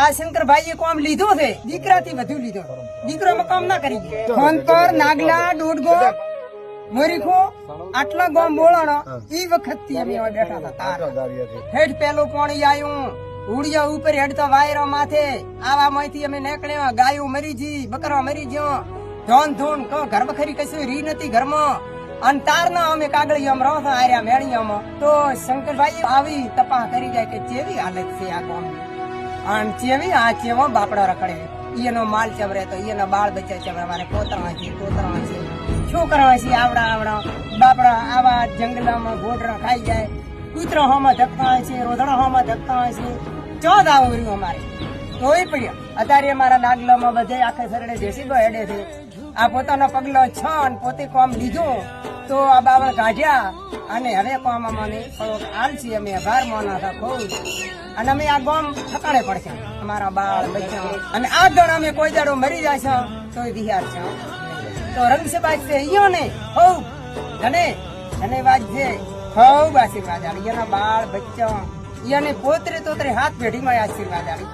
આ શંકરભાઈએ કોમ લીધો છે. દીકરાથી વધુ લીધો. દીકરો કામ ના કરી ગયો નાગલા દોડગો મોરીખો આટલા ગામ બોલાણો ઈ વખતથી અમે બેઠા હતા. તાર. હેઠ પેલું પાણી આવ્યું ઉડિયા ઉપર હેડતો વાયરો માથે. આવા માંથી અમે નીકળ્યા. ગાયો મરી જી બકરા મરી ગયો ધોન ધૂન કો ઘર બખરી કશું રી નથી ઘરમાં. અને તારના અમે કાગળિયામાં રહો છો આર્યા મેળિયામાં. તો શંકરભાઈ આવી તપા કરી જાય કે કેવી હાલત છે આ ગામની. અને ચેવી આ ચેવો બાપડો રખડે. એનો માલ ચવરે તો એનો બાળ બચ્ચા ચવરે મારે પોતરા છે પોતરા છે. છોકરા છે, આવડા આવડા. બાપડા આવા જંગલામાં ગોઢરા ખાઈ જાય. કૂતરા હોમાં ધક્કા છે, રોધડા હોમાં ધક્કા છે. ચોદ આવું રહ્યું અમારે તોય પડ્યો. અત્યારે અમારા નાગલામાં બધે આખે સરડે જેસીબો હેડે છે. આ પોતાનો પગલો છ અને પોતે કોમ લીધું. તો આ બાવળ કાઢ્યા અને હવે કોમ અમને થોડોક આલસી અમે આભાર મોના ખૂબ. અને અમે આ ગોમ ઠકાણે પડશે. અમારા બાળ બચ્ચા અને આ જણ અમે કોઈ દાડો મરી જાય છે તો વિહાર છે. તો રંગસેબાજ છે, ઈયો ને હોવ ધને, ધન્યવાદ છે. હોઉ આશીર્વાદ આલી. એના બાળ બચ્ચા ઈયાને પોતરે તોતરે હાથ પેઢીમાં આશીર્વાદ આલી.